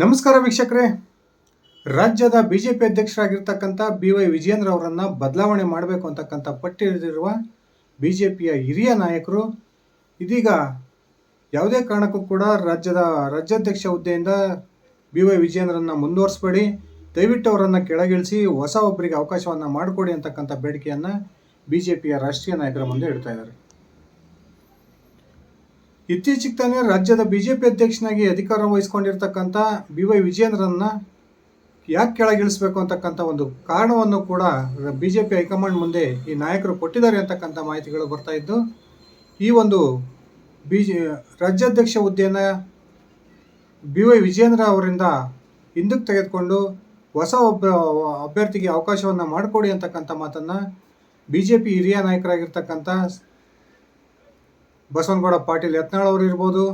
ನಮಸ್ಕಾರ ವೀಕ್ಷಕರೇ. ರಾಜ್ಯದ ಬಿಜೆಪಿ ಅಧ್ಯಕ್ಷರಾಗಿರ್ತಕ್ಕಂಥ ಬಿ ವೈ ವಿಜೇಂದ್ರ ಅವರನ್ನು ಬದಲಾವಣೆ ಮಾಡಬೇಕು ಅಂತಕ್ಕಂಥ ಪಟ್ಟಿರುವ ಬಿಜೆಪಿಯ ಹಿರಿಯ ನಾಯಕರು, ಇದೀಗ ಯಾವುದೇ ಕಾರಣಕ್ಕೂ ಕೂಡ ರಾಜ್ಯದ ರಾಜ್ಯಾಧ್ಯಕ್ಷ ಹುದ್ದೆಯಿಂದ ಬಿ ವೈ ವಿಜೇಂದ್ರನ್ನ ಮುಂದುವರಿಸಬೇಡಿ. ದಯವಿಟ್ಟು ಅವರನ್ನು ಕೆಳಗಿಳಿಸಿ, ಹೊಸ ಒಬ್ಬರಿಗೆ ಅವಕಾಶವನ್ನು ಮಾಡಿಕೊಡಿ ಅಂತಕ್ಕಂಥ ಬೇಡಿಕೆಯನ್ನು ಬಿ ಜೆ ಪಿಯ ರಾಷ್ಟ್ರೀಯ ನಾಯಕರ ಮುಂದೆ ಇಡ್ತಾ ಇದ್ದಾರೆ. ಇತ್ತೀಚೆಗೆ ತಾನೇ ರಾಜ್ಯದ ಬಿಜೆಪಿ ಅಧ್ಯಕ್ಷನಾಗಿ ಅಧಿಕಾರ ವಹಿಸ್ಕೊಂಡಿರ್ತಕ್ಕಂಥ ಬಿ ವೈ ವಿಜೇಂದ್ರನ್ನ ಯಾಕೆ ಕೆಳಗಿಳಿಸ್ಬೇಕು ಅಂತಕ್ಕಂಥ ಒಂದು ಕಾರಣವನ್ನು ಕೂಡ ಬಿಜೆಪಿ ಹೈಕಮಾಂಡ್ ಮುಂದೆ ಈ ನಾಯಕರು ಕೊಟ್ಟಿದ್ದಾರೆ ಅಂತಕ್ಕಂಥ ಮಾಹಿತಿಗಳು ಬರ್ತಾ ಇದ್ದು, ಈ ಒಂದು ಬಿ ಜೆ ರಾಜ್ಯಾಧ್ಯಕ್ಷ ಹುದ್ದೆಯನ್ನು ಬಿ ವೈ ವಿಜೇಂದ್ರ ಅವರಿಂದ ಹಿಂದಕ್ಕೆ ತೆಗೆದುಕೊಂಡು ಹೊಸ ಒಬ್ಬ, ಅಭ್ಯರ್ಥಿಗೆ ಅವಕಾಶವನ್ನು ಮಾಡಿಕೊಡಿ ಅಂತಕ್ಕಂಥ ಮಾತನ್ನು ಬಿ ಜೆ ಪಿ ಹಿರಿಯ ನಾಯಕರಾಗಿರ್ತಕ್ಕಂಥ ಬಸವನಗೌಡ ಪಾಟೀಲ್ ಯತ್ನಾಳ್ ಅವರು ಇರ್ಬೋದು,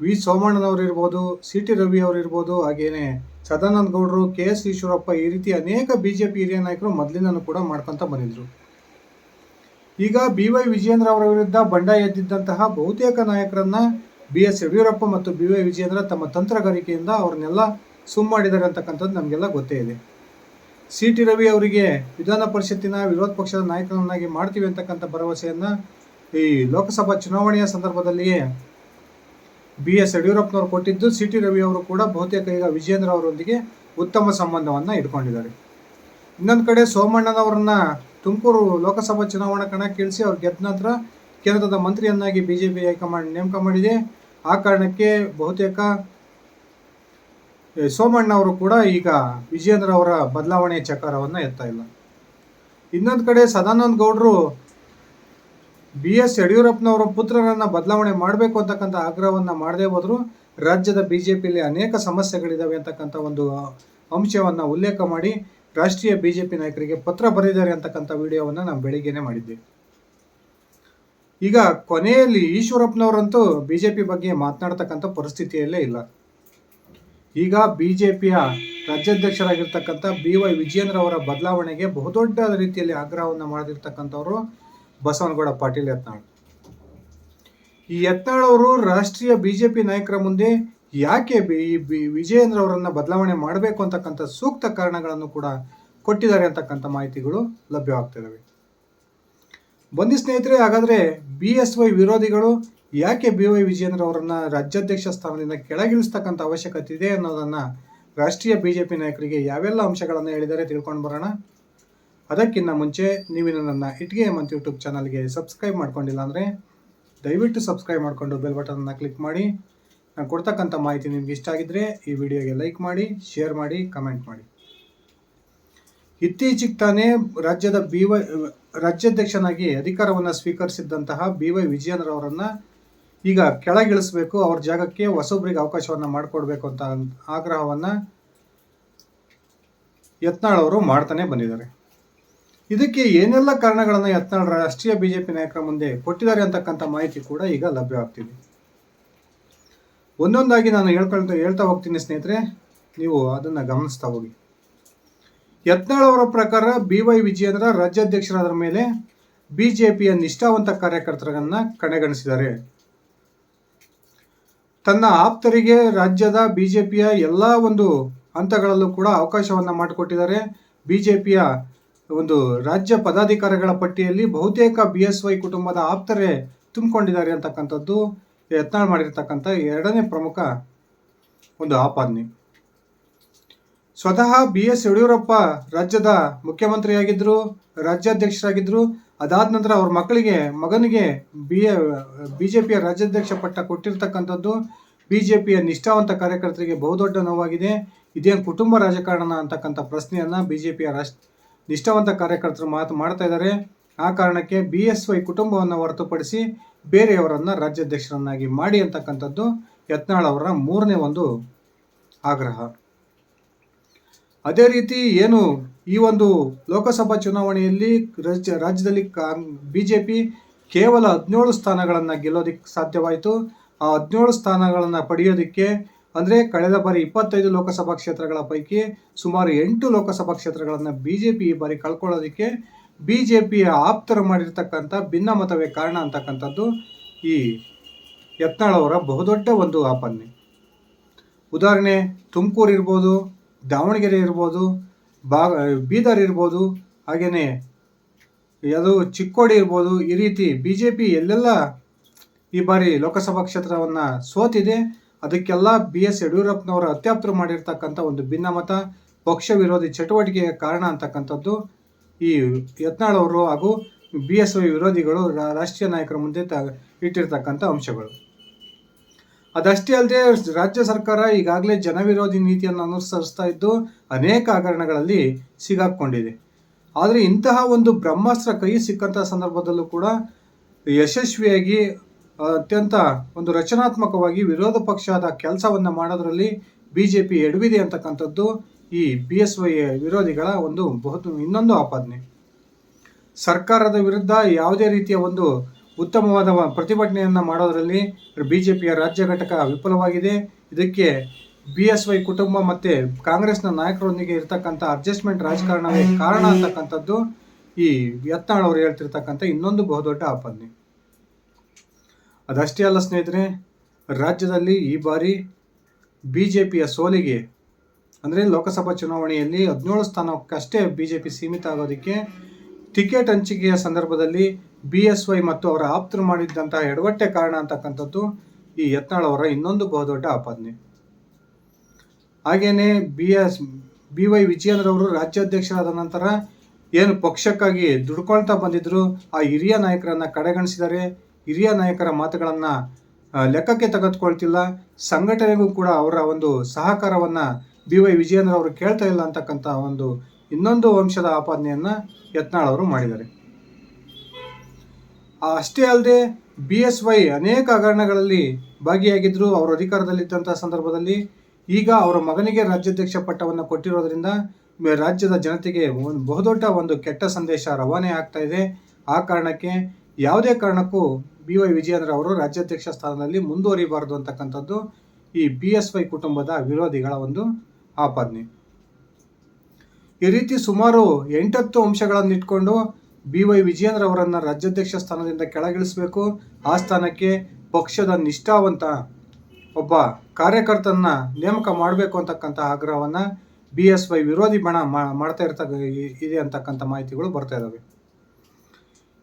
ವಿ ಸೋಮಣ್ಣನವರು ಇರ್ಬೋದು ಸಿ ಟಿ ರವಿ ಅವರು ಇರ್ಬೋದು, ಹಾಗೇನೆ ಸದಾನಂದ ಗೌಡರು ಕೆ ಎಸ್ ಈಶ್ವರಪ್ಪ ಈ ರೀತಿ ಅನೇಕ ಬಿ ಜೆ ಪಿ ಹಿರಿಯ ನಾಯಕರು ಮೊದಲಿಂದನೂ ಕೂಡ ಮಾಡ್ಕೊತ ಬಂದಿದ್ರು. ಈಗ ಬಿ ವೈ ವಿಜೇಂದ್ರ ಅವರ ವಿರುದ್ಧ ಬಂಡಾಯ ಎದ್ದಿದ್ದಂತಹ ಬಹುತೇಕ ನಾಯಕರನ್ನ ಬಿ ಎಸ್ ಯಡಿಯೂರಪ್ಪ ಮತ್ತು ಬಿ ವೈ ವಿಜೇಂದ್ರ ತಮ್ಮ ತಂತ್ರಗಾರಿಕೆಯಿಂದ ಅವ್ರನ್ನೆಲ್ಲ ಸುಮ್ ಮಾಡಿದ್ದಾರೆ ಅಂತಕ್ಕಂಥದ್ದು ನಮಗೆಲ್ಲ ಗೊತ್ತೇ ಇದೆ. ಸಿ ಟಿ ರವಿ ಅವರಿಗೆ ವಿಧಾನ ಪರಿಷತ್ತಿನ ವಿರೋಧ ಪಕ್ಷದ ನಾಯಕರನ್ನಾಗಿ ಮಾಡ್ತೀವಿ ಅಂತಕ್ಕಂಥ ಭರವಸೆಯನ್ನು ಈ ಲೋಕಸಭಾ ಚುನಾವಣೆಯ ಸಂದರ್ಭದಲ್ಲಿಯೇ ಬಿ ಎಸ್ ಯಡಿಯೂರಪ್ಪನವರು ಕೊಟ್ಟಿದ್ದು ಸಿ ಟಿ ರವಿ ಅವರು ಕೂಡ ಬಹುತೇಕ ಈಗ ವಿಜೇಂದ್ರ ಅವರೊಂದಿಗೆ ಉತ್ತಮ ಸಂಬಂಧವನ್ನು ಇಟ್ಕೊಂಡಿದ್ದಾರೆ. ಇನ್ನೊಂದು ಕಡೆ ಸೋಮಣ್ಣನವರನ್ನ ತುಮಕೂರು ಲೋಕಸಭಾ ಚುನಾವಣಾ ಕಣಕ್ಕೆ ಇಳಿಸಿ ಅವ್ರು ಗೆದ್ದ ನಂತರ ಕೇಂದ್ರದ ಮಂತ್ರಿಯನ್ನಾಗಿ B J P high command ನೇಮಕ ಮಾಡಿದೆ. ಆ ಕಾರಣಕ್ಕೆ ಬಹುತೇಕ ಸೋಮಣ್ಣ ಅವರು ಕೂಡ ಈಗ ವಿಜೇಂದ್ರ ಅವರ ಬದಲಾವಣೆಯ ಚಕಾರವನ್ನು ಎತ್ತಾ ಇಲ್ಲ. ಇನ್ನೊಂದು ಕಡೆ ಸದಾನಂದ ಗೌಡರು ಬಿ ಎಸ್ ಯಡಿಯೂರಪ್ಪನವರ ಪುತ್ರರನ್ನ ಬದಲಾವಣೆ ಮಾಡಬೇಕು ಅಂತಕ್ಕಂಥ ಆಗ್ರಹವನ್ನು ಮಾಡದೇ ಹೋದ್ರು ರಾಜ್ಯದ ಬಿ ಜೆ ಪಿಯಲ್ಲಿ ಅನೇಕ ಸಮಸ್ಯೆಗಳಿದ್ದಾವೆ ಅಂತಕ್ಕಂಥ ಒಂದು ಅಂಶವನ್ನು ಉಲ್ಲೇಖ ಮಾಡಿ ರಾಷ್ಟ್ರೀಯ ಬಿ ಜೆ ಪಿ ನಾಯಕರಿಗೆ ಪತ್ರ ಬರೆದಿದ್ದಾರೆ ಅಂತಕ್ಕಂಥ ವಿಡಿಯೋವನ್ನು ನಾವು ಬೆಳಿಗ್ಗೆನೆ ಮಾಡಿದ್ದೆ. ಈಗ ಕೊನೆಯಲ್ಲಿ ಈಶ್ವರಪ್ಪನವರಂತೂ ಬಿ ಜೆ ಪಿ ಬಗ್ಗೆ ಮಾತನಾಡ್ತಕ್ಕಂಥ ಪರಿಸ್ಥಿತಿಯಲ್ಲೇ ಇಲ್ಲ. ಈಗ ಬಿ ಜೆ ಪಿಯ ರಾಜ್ಯಾಧ್ಯಕ್ಷರಾಗಿರ್ತಕ್ಕಂಥ ಬಿ ವೈ ವಿಜೇಂದ್ರ ಅವರ ಬದಲಾವಣೆಗೆ ಬಹುದೊಡ್ಡ ರೀತಿಯಲ್ಲಿ ಆಗ್ರಹವನ್ನು ಮಾಡಿರ್ತಕ್ಕಂಥವ್ರು ಬಸವನಗೌಡ ಪಾಟೀಲ್ ಯತ್ನಾಳ್. ಈ ಯತ್ನಾಳ್ ಅವರು ರಾಷ್ಟ್ರೀಯ ಬಿಜೆಪಿ ನಾಯಕರ ಮುಂದೆ ಯಾಕೆ ವಿಜಯೇಂದ್ರ ಅವರನ್ನು ಬದಲಾವಣೆ ಮಾಡಬೇಕು ಅಂತಕ್ಕಂಥ ಸೂಕ್ತ ಕಾರಣಗಳನ್ನು ಕೂಡ ಕೊಟ್ಟಿದ್ದಾರೆ ಅಂತಕ್ಕಂಥ ಮಾಹಿತಿಗಳು ಲಭ್ಯವಾಗ್ತಿದ್ದಾವೆ ಬಂದಿ ಸ್ನೇಹಿತರೆ, ಹಾಗಾದ್ರೆ ಬಿ ಎಸ್ ವೈ ವಿರೋಧಿಗಳು ಯಾಕೆ ಬಿ ವೈ ವಿಜೇಂದ್ರ ಅವರನ್ನು ರಾಜ್ಯಾಧ್ಯಕ್ಷ ಸ್ಥಾನದಿಂದ ಕೆಳಗಿಳಿಸ್ತಕ್ಕಂಥ ಅವಶ್ಯಕತೆ ಇದೆ ಅನ್ನೋದನ್ನ ರಾಷ್ಟ್ರೀಯ ಬಿಜೆಪಿ ನಾಯಕರಿಗೆ ಯಾವೆಲ್ಲ ಅಂಶಗಳನ್ನು ಹೇಳಿದ್ದಾರೆ ತಿಳ್ಕೊಂಡು ಬರೋಣ. ಅದಕ್ಕಿಂತ ಮುಂಚೆ ನೀವಿನ್ನು ನನ್ನ ಇಟ್ಗೆ ಮಂತ್ ಯೂಟ್ಯೂಬ್ ಚಾನಲ್ಗೆ ಸಬ್ಸ್ಕ್ರೈಬ್ ಮಾಡ್ಕೊಂಡಿಲ್ಲ ಅಂದರೆ ದಯವಿಟ್ಟು ಸಬ್ಸ್ಕ್ರೈಬ್ ಮಾಡಿಕೊಂಡು ಬೆಲ್ ಬಟನ್ನ ಕ್ಲಿಕ್ ಮಾಡಿ. ನಾನು ಕೊಡ್ತಕ್ಕಂಥ ಮಾಹಿತಿ ನಿಮ್ಗೆ ಇಷ್ಟ ಆಗಿದ್ದರೆ ಈ ವಿಡಿಯೋಗೆ ಲೈಕ್ ಮಾಡಿ ಶೇರ್ ಮಾಡಿ ಕಮೆಂಟ್ ಮಾಡಿ. ಇತ್ತೀಚೆಗೆ ತಾನೇ ರಾಜ್ಯದ ಬಿ ವೈ ರಾಜ್ಯಾಧ್ಯಕ್ಷನಾಗಿ ಅಧಿಕಾರವನ್ನು ಸ್ವೀಕರಿಸಿದ್ದಂತಹ ಬಿ ವೈ ವಿಜಯೇಂದ್ರ ಈಗ ಕೆಳಗಿಳಿಸಬೇಕು, ಅವ್ರ ಜಾಗಕ್ಕೆ ಹೊಸೊಬ್ಬರಿಗೆ ಅವಕಾಶವನ್ನು ಮಾಡಿಕೊಡ್ಬೇಕು ಅಂತ ಆಗ್ರಹವನ್ನು ಯತ್ನಾಳ್ ಅವರು ಮಾಡ್ತಾನೆ ಬಂದಿದ್ದಾರೆ. ಇದಕ್ಕೆ ಏನೆಲ್ಲ ಕಾರಣಗಳನ್ನು ಯತ್ನಾಳ್ ರಾಷ್ಟ್ರೀಯ ಬಿಜೆಪಿ ನಾಯಕರ ಮುಂದೆ ಕೊಟ್ಟಿದ್ದಾರೆ ಅಂತಕ್ಕಂಥ ಮಾಹಿತಿ ಕೂಡ ಈಗ ಲಭ್ಯವಾಗ್ತಿದೆ ಒಂದೊಂದಾಗಿ ನಾನು ಹೇಳ್ಕೊಳ್ತಾ ಹೇಳ್ತಾ ಹೋಗ್ತೀನಿ ಸ್ನೇಹಿತರೆ, ನೀವು ಅದನ್ನು ಗಮನಿಸ್ತಾ ಹೋಗಿ. ಯತ್ನಾಳ್ ಅವರ ಪ್ರಕಾರ ಬಿ ವೈ ವಿಜಯೇಂದ್ರ ರಾಜ್ಯಾಧ್ಯಕ್ಷರಾದ ಮೇಲೆ ಬಿಜೆಪಿಯ ನಿಷ್ಠಾವಂತ ಕಾರ್ಯಕರ್ತರನ್ನ ಕಡೆಗಣಿಸಿದ್ದಾರೆ ತನ್ನ ಆಪ್ತರಿಗೆ ರಾಜ್ಯದ ಬಿಜೆಪಿಯ ಎಲ್ಲ ಒಂದು ಹಂತಗಳಲ್ಲೂ ಕೂಡ ಅವಕಾಶವನ್ನು ಮಾಡಿಕೊಟ್ಟಿದ್ದಾರೆ. ಬಿಜೆಪಿಯ ಒಂದು ರಾಜ್ಯ ಪದಾಧಿಕಾರಿಗಳ ಪಟ್ಟಿಯಲ್ಲಿ ಬಹುತೇಕ ಬಿ ಎಸ್ ವೈ ಕುಟುಂಬದ ಆಪ್ತರೇ ತುಂಬಿಕೊಂಡಿದ್ದಾರೆ ಅಂತಕ್ಕಂಥದ್ದು, ಯತ್ನಾಳ್ ಮಾಡಿರ್ತಕ್ಕಂಥ ಎರಡನೇ ಪ್ರಮುಖ ಒಂದು ಆಪಾದನೆ. ಸ್ವತಃ ಬಿ ಎಸ್ ಯಡಿಯೂರಪ್ಪ ರಾಜ್ಯದ ಮುಖ್ಯಮಂತ್ರಿಯಾಗಿದ್ದರು ರಾಜ್ಯಾಧ್ಯಕ್ಷರಾಗಿದ್ದರು ಅದಾದ ನಂತರ ಅವ್ರ ಮಕ್ಕಳಿಗೆ, ಮಗನಿಗೆ ಬಿ ಬಿ ಜೆ ಪಿಯ ರಾಜ್ಯಾಧ್ಯಕ್ಷ ಪಟ್ಟ ಕೊಟ್ಟಿರ್ತಕ್ಕಂಥದ್ದು ಬಿ ಜೆ ಪಿಯ ನಿಷ್ಠಾವಂತ ಕಾರ್ಯಕರ್ತರಿಗೆ ಬಹುದೊಡ್ಡ ನೋವಾಗಿದೆ. ಇದೇನು ಕುಟುಂಬ ರಾಜಕಾರಣ ಅಂತಕ್ಕಂಥ ಪ್ರಶ್ನೆಯನ್ನು ಬಿ ಜೆ ಪಿಯ ರಾಷ್ಟ್ರ ನಿಷ್ಠಾವಂತ ಕಾರ್ಯಕರ್ತರು ಮಾತು ಮಾಡ್ತಾ ಇದ್ದಾರೆ. ಆ ಕಾರಣಕ್ಕೆ ಬಿ ಎಸ್ ವೈ ಕುಟುಂಬವನ್ನು ಹೊರತುಪಡಿಸಿ ಬೇರೆಯವರನ್ನು ರಾಜ್ಯಾಧ್ಯಕ್ಷರನ್ನಾಗಿ ಮಾಡಿ ಅಂತಕ್ಕಂಥದ್ದು ಯತ್ನಾಳ್ ಅವರ ಮೂರನೇ ಒಂದು ಆಗ್ರಹ. ಅದೇ ರೀತಿ ಏನು ಈ ಒಂದು ಲೋಕಸಭಾ ಚುನಾವಣೆಯಲ್ಲಿ ರಾಜ್ಯ, ರಾಜ್ಯದಲ್ಲಿ ಕಾಂಗ್ ಬಿ ಜೆ ಪಿ ಕೇವಲ ಹದಿನೇಳು ಸ್ಥಾನಗಳನ್ನು ಗೆಲ್ಲೋದಕ್ಕೆ ಸಾಧ್ಯವಾಯಿತು. ಆ ಹದಿನೇಳು ಸ್ಥಾನಗಳನ್ನು ಪಡೆಯೋದಕ್ಕೆ ಅಂದರೆ ಕಳೆದ ಬಾರಿ ಇಪ್ಪತ್ತೈದು ಲೋಕಸಭಾ ಕ್ಷೇತ್ರಗಳ ಪೈಕಿ ಸುಮಾರು ಎಂಟು ಲೋಕಸಭಾ ಕ್ಷೇತ್ರಗಳನ್ನು ಬಿ ಜೆ ಪಿ ಈ ಬಾರಿ ಕಳ್ಕೊಳ್ಳೋದಕ್ಕೆ ಬಿ ಜೆ ಪಿಯ ಆಪ್ತರು ಮಾಡಿರ್ತಕ್ಕಂಥ ಭಿನ್ನಮತವೇ ಕಾರಣ ಅಂತಕ್ಕಂಥದ್ದು ಈ ಯತ್ನಾಳವರ ಬಹುದೊಡ್ಡ ಒಂದು ಆಪನ್ನೆ. ಉದಾಹರಣೆ, ತುಮಕೂರು ಇರ್ಬೋದು, ದಾವಣಗೆರೆ ಇರ್ಬೋದು, ಬಾಗ, ಬೀದರ್ ಇರ್ಬೋದು ಹಾಗೆಯೇ ಯಾವುದು ಚಿಕ್ಕೋಡಿ ಇರ್ಬೋದು, ಈ ರೀತಿ ಬಿ ಜೆ ಪಿ ಎಲ್ಲೆಲ್ಲ ಈ ಬಾರಿ ಲೋಕಸಭಾ ಕ್ಷೇತ್ರವನ್ನು ಸೋತಿದೆ. ಅದಕ್ಕೆಲ್ಲ ಬಿ ಎಸ್ ಯಡಿಯೂರಪ್ಪನವರ ಅತ್ಯಾಪ್ತರು ಮಾಡಿರ್ತಕ್ಕಂಥ ಒಂದು ಭಿನ್ನಮತ, ಪಕ್ಷ ವಿರೋಧಿ ಚಟುವಟಿಕೆಗೆ ಕಾರಣ ಅಂತಕ್ಕಂಥದ್ದು. ಈ ಯತ್ನಾಳ್ ಅವರು ಹಾಗೂ ಬಿ ಎಸ್ ವೈ ವಿರೋಧಿಗಳು ರಾಷ್ಟ್ರೀಯ ನಾಯಕರ ಮುಂದೆ ತ, ಇಟ್ಟಿರ್ತಕ್ಕಂಥ ಅಂಶಗಳು. ಅದಷ್ಟೇ ಅಲ್ಲದೆ ರಾಜ್ಯ ಸರ್ಕಾರ ಈಗಾಗಲೇ ಜನವಿರೋಧಿ ನೀತಿಯನ್ನು ಅನುಸರಿಸ್ತಾ ಇದ್ದು ಅನೇಕ ಹಗರಣಗಳಲ್ಲಿ ಸಿಗಾಕೊಂಡಿದೆ ಆದರೆ ಇಂತಹ ಒಂದು ಬ್ರಹ್ಮಾಸ್ತ್ರ ಕೈ ಸಿಕ್ಕಂಥ ಸಂದರ್ಭದಲ್ಲೂ ಕೂಡ ಯಶಸ್ವಿಯಾಗಿ ಅತ್ಯಂತ ಒಂದು ರಚನಾತ್ಮಕವಾಗಿ ವಿರೋಧ ಪಕ್ಷದ ಕೆಲಸವನ್ನು ಮಾಡೋದರಲ್ಲಿ ಬಿ ಜೆ ಪಿ ಎಡವಿದೆ ಅಂತಕ್ಕಂಥದ್ದು ಈ ಬಿ ಎಸ್ ವೈ ವಿರೋಧಿಗಳ ಒಂದು ಬಹುತ್, ಇನ್ನೊಂದು ಆಪಾದನೆ. ಸರ್ಕಾರದ ವಿರುದ್ಧ ಯಾವುದೇ ರೀತಿಯ ಒಂದು ಉತ್ತಮವಾದ ಪ್ರತಿಭಟನೆಯನ್ನು ಮಾಡೋದರಲ್ಲಿ ಬಿ ಜೆ ಪಿಯ ರಾಜ್ಯ ಘಟಕ ವಿಫಲವಾಗಿದೆ. ಇದಕ್ಕೆ ಬಿ ಎಸ್ ವೈ ಕುಟುಂಬ ಮತ್ತು ಕಾಂಗ್ರೆಸ್ನ ನಾಯಕರೊಂದಿಗೆ ಇರತಕ್ಕಂಥ ಅಡ್ಜಸ್ಟ್ಮೆಂಟ್ ರಾಜಕಾರಣವೇ ಕಾರಣ ಅಂತಕ್ಕಂಥದ್ದು ಈ ಯತ್ನಾಳ್ ಅವರು ಹೇಳ್ತಿರ್ತಕ್ಕಂಥ ಇನ್ನೊಂದು ಬಹುದೊಡ್ಡ ಆಪಾದನೆ. ಅದಷ್ಟೇ ಅಲ್ಲ ಸ್ನೇಹಿತರೆ, ರಾಜ್ಯದಲ್ಲಿ ಈ ಬಾರಿ ಬಿ ಜೆ ಪಿಯ ಸೋಲಿಗೆ, ಅಂದರೆ ಲೋಕಸಭಾ ಚುನಾವಣೆಯಲ್ಲಿ ಹದಿನೇಳು ಸ್ಥಾನಕ್ಕಷ್ಟೇ ಬಿ ಜೆ ಪಿ ಸೀಮಿತ ಆಗೋದಕ್ಕೆ ಟಿಕೆಟ್ ಹಂಚಿಕೆಯ ಸಂದರ್ಭದಲ್ಲಿ ಬಿ ಎಸ್ ವೈ ಮತ್ತು ಅವರ ಆಪ್ತರು ಮಾಡಿದ್ದಂತಹ ಎಡವಟ್ಟೆ ಕಾರಣ ಅಂತಕ್ಕಂಥದ್ದು ಈ ಯತ್ನಾಳ್ ಅವರ ಇನ್ನೊಂದು ಬಹುದೊಡ್ಡ ಆಪಾದನೆ. ಹಾಗೆಯೇ ಬಿ ಎಸ್, ಬಿ ವೈ ವಿಜಯೇಂದ್ರವರು ರಾಜ್ಯಾಧ್ಯಕ್ಷರಾದ ನಂತರ ಏನು ಪಕ್ಷಕ್ಕಾಗಿ ದುಡ್ಕೊಳ್ತಾ ಬಂದಿದ್ರು, ಆ ಹಿರಿಯ ನಾಯಕರನ್ನ ಕಡೆಗಣಿಸಿದ್ದಾರೆ ಹಿರಿಯ ನಾಯಕರ ಮಾತುಗಳನ್ನು ಲೆಕ್ಕಕ್ಕೆ ತೆಗೆದುಕೊಳ್ತಿಲ್ಲ. ಸಂಘಟನೆಗೂ ಕೂಡ ಅವರ ಒಂದು ಸಹಕಾರವನ್ನು ಬಿ ವೈ ವಿಜಯೇಂದ್ರ ಅವರು ಕೇಳ್ತಾ ಇಲ್ಲ ಅಂತಕ್ಕಂಥ ಒಂದು ಇನ್ನೊಂದು ವಂಶದ ಆಪಾದನೆಯನ್ನು ಯತ್ನಾಳ್ ಅವರು ಮಾಡಿದ್ದಾರೆ. ಅಷ್ಟೇ ಅಲ್ಲದೆ ಬಿ ಎಸ್ ವೈ ಅನೇಕ ಹಗರಣಗಳಲ್ಲಿ ಭಾಗಿಯಾಗಿದ್ದರು ಅವರು ಅಧಿಕಾರದಲ್ಲಿದ್ದಂಥ ಸಂದರ್ಭದಲ್ಲಿ ಈಗ ಅವರ ಮಗನಿಗೆ ರಾಜ್ಯಾಧ್ಯಕ್ಷ ಪಟ್ಟವನ್ನು ಕೊಟ್ಟಿರೋದ್ರಿಂದ ರಾಜ್ಯದ ಜನತೆಗೆ ಒಂದು ಬಹುದೊಡ್ಡ ಒಂದು ಕೆಟ್ಟ ಸಂದೇಶ ರವಾನೆ ಆಗ್ತಾ ಇದೆ. ಆ ಕಾರಣಕ್ಕೆ ಯಾವುದೇ ಕಾರಣಕ್ಕೂ ಬಿ ವೈ ವಿಜಯೇಂದ್ರ ಅವರು ರಾಜ್ಯಾಧ್ಯಕ್ಷ ಸ್ಥಾನದಲ್ಲಿ ಮುಂದುವರಿಬಾರದು ಅಂತಕ್ಕಂಥದ್ದು ಈ ಬಿ ಎಸ್ ವೈ ಕುಟುಂಬದ ವಿರೋಧಿಗಳ ಒಂದು ಆಪಾದನೆ. ಈ ರೀತಿ ಸುಮಾರು ಎಂಟತ್ತು ಅಂಶಗಳನ್ನು ಇಟ್ಕೊಂಡು ಬಿ ವೈ ವಿಜಯೇಂದ್ರ ಅವರನ್ನು ರಾಜ್ಯಾಧ್ಯಕ್ಷ ಸ್ಥಾನದಿಂದ ಕೆಳಗಿಳಿಸಬೇಕು. ಆ ಸ್ಥಾನಕ್ಕೆ ಪಕ್ಷದ ನಿಷ್ಠಾವಂತ ಒಬ್ಬ ಕಾರ್ಯಕರ್ತನ ನೇಮಕ ಮಾಡಬೇಕು ಅಂತಕ್ಕಂಥ ಆಗ್ರಹವನ್ನು ಬಿ ಎಸ್ ವೈ ವಿರೋಧಿ ಬಣ ಮಾಡ್ತಾ ಇರ್ತಕ್ಕ, ಇದೆ ಅಂತಕ್ಕಂಥ ಮಾಹಿತಿಗಳು ಬರ್ತಾ ಇದ್ದಾವೆ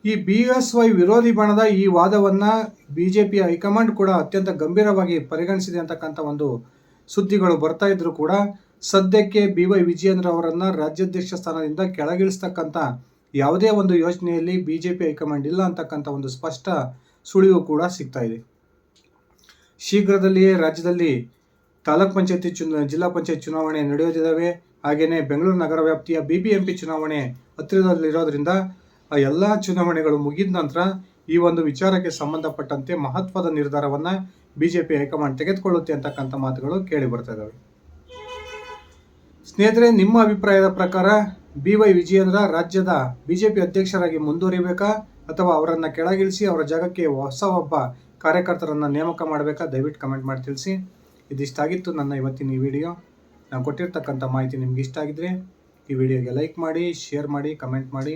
ಈ ಬಿ ಎಸ್ ವೈ ವಿರೋಧಿ ಬಣದ ಈ ವಾದವನ್ನು ಬಿ ಜೆ ಪಿ ಹೈಕಮಾಂಡ್ ಕೂಡ ಅತ್ಯಂತ ಗಂಭೀರವಾಗಿ ಪರಿಗಣಿಸಿದೆ ಅಂತಕ್ಕಂಥ ಒಂದು ಸುದ್ದಿಗಳು ಬರ್ತಾ ಇದ್ದರೂ ಕೂಡ ಸದ್ಯಕ್ಕೆ ಬಿ ವೈ ವಿಜಯೇಂದ್ರ ಅವರನ್ನು ರಾಜ್ಯಾಧ್ಯಕ್ಷ ಸ್ಥಾನದಿಂದ ಕೆಳಗಿಳಿಸ್ತಕ್ಕಂಥ ಯಾವುದೇ ಒಂದು ಯೋಜನೆಯಲ್ಲಿ ಬಿ ಜೆ ಪಿ ಹೈಕಮಾಂಡ್ ಇಲ್ಲ ಅಂತಕ್ಕಂಥ ಒಂದು ಸ್ಪಷ್ಟ ಸುಳಿವು ಕೂಡ ಸಿಗ್ತಾ ಇದೆ. ಶೀಘ್ರದಲ್ಲಿಯೇ ರಾಜ್ಯದಲ್ಲಿ ತಾಲೂಕ್ ಪಂಚಾಯತಿ ಚುನ, ಜಿಲ್ಲಾ ಪಂಚಾಯತ್ ಚುನಾವಣೆ ನಡೆಯೋದಿದ್ದಾವೆ ಹಾಗೆಯೇ ಬೆಂಗಳೂರು ನಗರ ವ್ಯಾಪ್ತಿಯ ಬಿ ಬಿ ಎಂ ಪಿ ಚುನಾವಣೆ ಹತ್ತಿರದಲ್ಲಿರೋದ್ರಿಂದ ಆ ಎಲ್ಲ ಚುನಾವಣೆಗಳು ಮುಗಿದ ನಂತರ ಈ ಒಂದು ವಿಚಾರಕ್ಕೆ ಸಂಬಂಧಪಟ್ಟಂತೆ ಮಹತ್ವದ ನಿರ್ಧಾರವನ್ನು B J P high command ತೆಗೆದುಕೊಳ್ಳುತ್ತೆ ಅಂತಕ್ಕಂಥ ಮಾತುಗಳು ಕೇಳಿ ಬರ್ತಾ ಇದ್ದಾವೆ ಸ್ನೇಹಿತರೆ, ನಿಮ್ಮ ಅಭಿಪ್ರಾಯದ ಪ್ರಕಾರ ಬಿ ವೈ ವಿಜಯೇಂದ್ರ ರಾಜ್ಯದ ಬಿಜೆಪಿ ಅಧ್ಯಕ್ಷರಾಗಿ ಮುಂದುವರಿಬೇಕಾ ಅಥವಾ ಅವರನ್ನು ಕೆಳಗಿಳಿಸಿ ಅವರ ಜಾಗಕ್ಕೆ ಹೊಸ ಒಬ್ಬ ಕಾರ್ಯಕರ್ತರನ್ನು ನೇಮಕ ಮಾಡಬೇಕಾ? ದಯವಿಟ್ಟು ಕಮೆಂಟ್ ಮಾಡಿ ತಿಳಿಸಿ. ಇದಿಷ್ಟಾಗಿತ್ತು ನನ್ನ ಇವತ್ತಿನ ಈ ವಿಡಿಯೋ. ನಾನು ಕೊಟ್ಟಿರ್ತಕ್ಕಂಥ ಮಾಹಿತಿ ನಿಮ್ಗೆ ಇಷ್ಟ ಆಗಿದ್ರೆ ಈ ವಿಡಿಯೋಗೆ ಲೈಕ್ ಮಾಡಿ, ಶೇರ್ ಮಾಡಿ, ಕಮೆಂಟ್ ಮಾಡಿ.